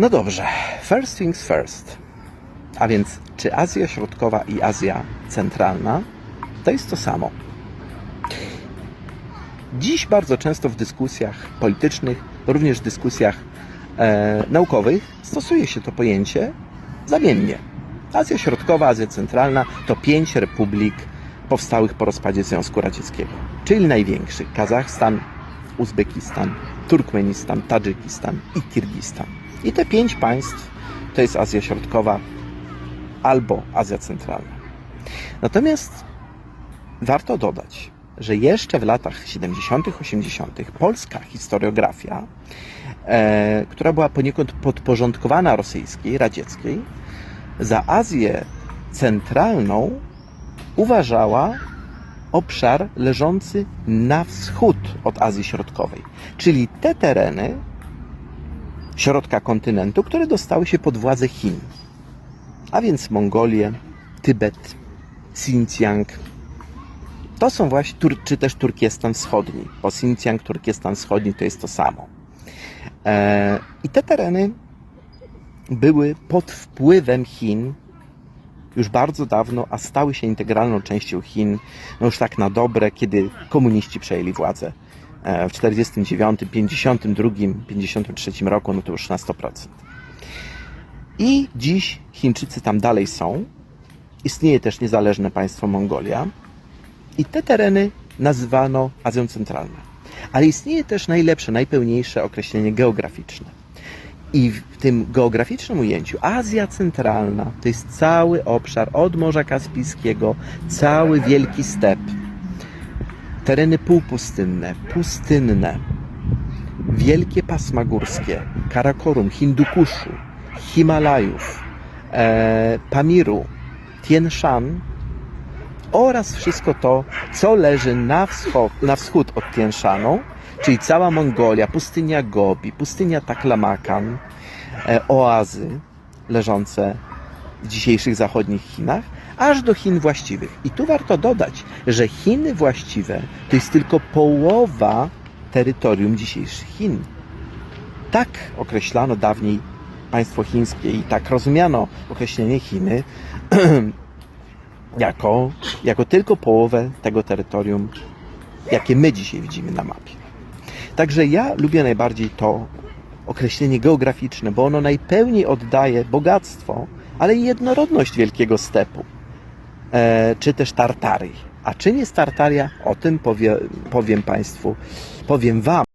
No dobrze, first things first. A więc, czy Azja Środkowa i Azja Centralna to jest to samo? Dziś bardzo często w dyskusjach politycznych, również w dyskusjach e, naukowych, stosuje się to pojęcie zamiennie. Azja Środkowa, Azja Centralna to pięć republik powstałych po rozpadzie Związku Radzieckiego, czyli największych: Kazachstan, Uzbekistan, Turkmenistan, Tadżykistan i Kirgistan. I te pięć państw to jest Azja Środkowa albo Azja Centralna. Natomiast warto dodać, że jeszcze w latach 70., 80. polska historiografia, e, która była poniekąd podporządkowana rosyjskiej, radzieckiej, za Azję Centralną uważała obszar leżący na wschód od Azji Środkowej, czyli te tereny środka kontynentu, które dostały się pod władzę Chin, a więc Mongolię, Tybet, Xinjiang. To są właśnie, czy też Turkestan Wschodni, bo Xinjiang, Turkestan Wschodni to jest to samo. E, I te tereny były pod wpływem Chin już bardzo dawno, a stały się integralną częścią Chin, no już tak na dobre, kiedy komuniści przejęli władzę w 49, 52, 53 roku, no to już na 100%. I dziś Chińczycy tam dalej są. Istnieje też niezależne państwo Mongolia. I te tereny nazywano Azją Centralną. Ale istnieje też najlepsze, najpełniejsze określenie geograficzne. I w tym geograficznym ujęciu Azja Centralna to jest cały obszar od Morza Kaspijskiego, cały wielki step. Tereny półpustynne, pustynne, wielkie pasma górskie, Karakorum, Hindukuszu, Himalajów, e, Pamiru, Tien Shan oraz wszystko to, co leży na wschód, na wschód od Tien Shanu, czyli cała Mongolia, pustynia Gobi, pustynia Taklamakan, e, oazy leżące w dzisiejszych zachodnich Chinach, aż do Chin właściwych. I tu warto dodać, że Chiny właściwe to jest tylko połowa terytorium dzisiejszych Chin. Tak określano dawniej państwo chińskie i tak rozumiano określenie Chiny jako, jako tylko połowę tego terytorium, jakie my dzisiaj widzimy na mapie. Także ja lubię najbardziej to określenie geograficzne, bo ono najpełniej oddaje bogactwo, ale i jednorodność wielkiego stepu, e, czy też Tartarii. A czym jest Tartaria? O tym powie, powiem Państwu, powiem Wam